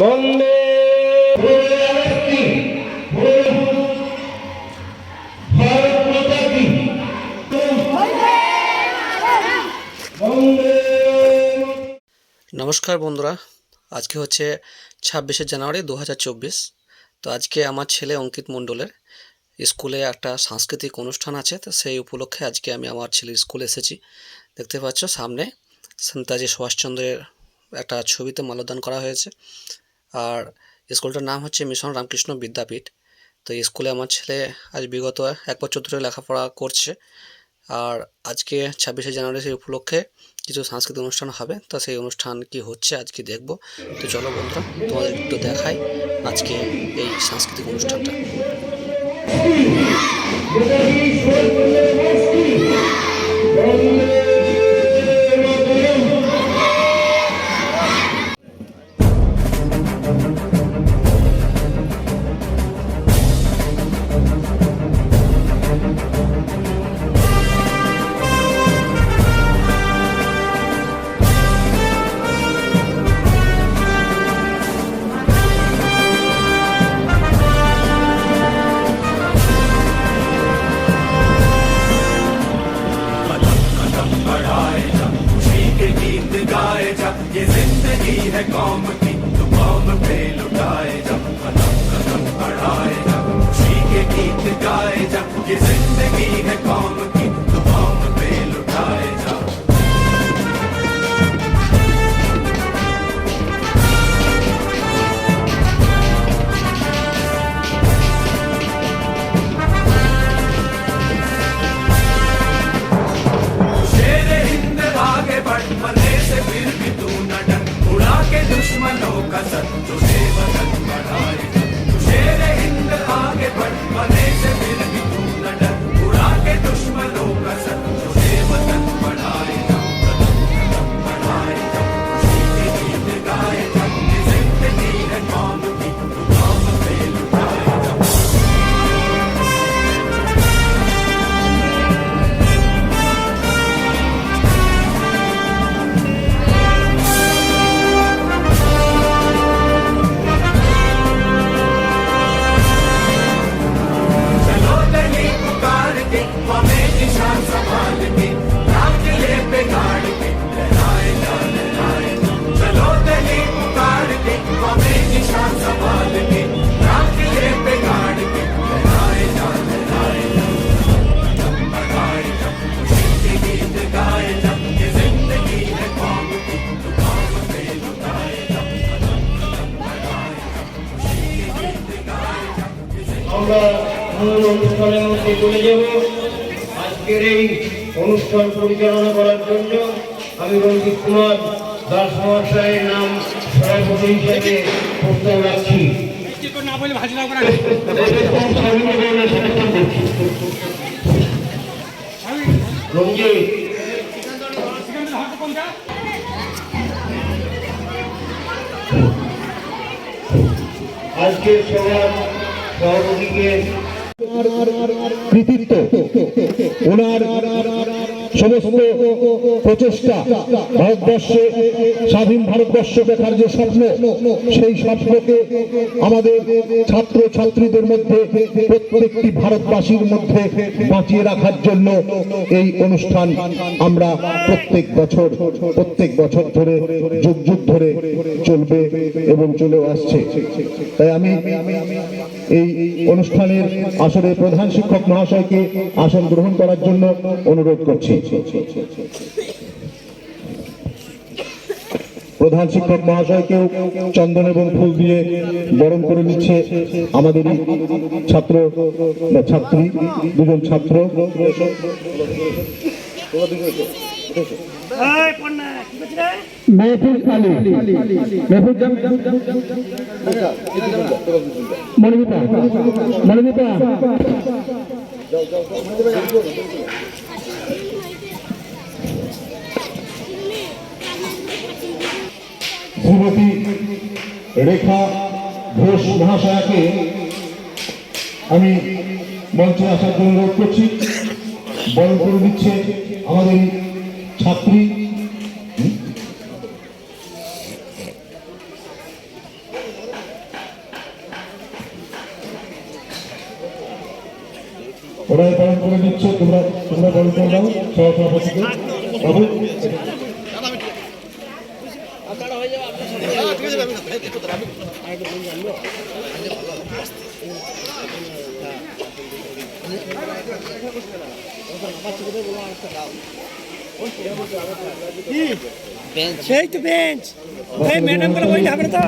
বন্দে ভারত মাতা কি বন্দে নমস্কার বন্ধুরা আজকে হচ্ছে ছাব্বিশে জানুয়ারি দু হাজার চব্বিশ। তো আজকে আমার ছেলে অঙ্কিত মণ্ডলের স্কুলে একটা সাংস্কৃতিক অনুষ্ঠান আছে তো সেই উপলক্ষে আজকে আমি আমার ছেলের স্কুলে এসেছি। দেখতে পাচ্ছ সামনে নেতাজি সুভাষচন্দ্রের একটা ছবিতে মাল্যদান করা হয়েছে। আর স্কুলটার নাম হচ্ছে মিশন রামকৃষ্ণ বিদ্যাপীঠ। তো এই স্কুলে আমার ছেলে আজ বিগত এক বছর ধরে লেখাপড়া করছে। আর আজকে ছাব্বিশে জানুয়ারি সেই উপলক্ষে কিছু সাংস্কৃতিক অনুষ্ঠান হবে। তো সেই অনুষ্ঠান কি হচ্ছে আজকে দেখব। তো চলো বন্ধুরা, তোমাদের একটু দেখাই আজকে এই সাংস্কৃতিক অনুষ্ঠানটা। है कौम की तो कौम पे लुटाए जब, कदम कदम बढ़ाए जब खुशी के गीत गाए जब ये That's a আমরা মূল অনুষ্ঠানের মধ্যে চলে যাব। আজকের এই অনুষ্ঠান পরিচালনা করার জন্য আমি রঞ্জিত কুমার দাস মহাশয়ের নাম সভাপতি হিসেবে প্রস্তাব রাখছি। রঞ্জিত। আজকের সভার সভাপতিকে কৃতিত্ব। ওনার সমস্ত প্রচেষ্টা ভারতবর্ষে, স্বাধীন ভারতবর্ষ দেখার যে স্বপ্ন, সেই স্বপ্নকে আমাদের ছাত্র ছাত্রীদের মধ্যে, প্রত্যেকটি ভারতবাসীর মধ্যে বাঁচিয়ে রাখার জন্য এই অনুষ্ঠান আমরা প্রত্যেক বছর প্রত্যেক বছর ধরে, যুগ যুগ ধরে চলবে এবং চলেও আসছে। তাই আমি এই অনুষ্ঠানের আসলে প্রধান শিক্ষক মহাশয়কে আসন গ্রহণ করার জন্য অনুরোধ করছি। প্রধান শিক্ষক মহাশয়কেও চন্দন এবং ফুল দিয়ে বরণ করে নিচ্ছে আমাদেরই ছাত্র ছাত্রী দুজন ছাত্র। রেখা ঘোষ মহাশয়াকে আমি মঞ্চে আসার জন্য অনুরোধ করছি। বরণ করে দিচ্ছে আমাদের ছাত্রী। ওরাই পালন করে দিচ্ছে তোমরা তোমরা পালন করে দাও সভাপতিকে। বাবু। সেই তো বেঞ্চ এই ম্যাডাম করে বইলে হবে না তো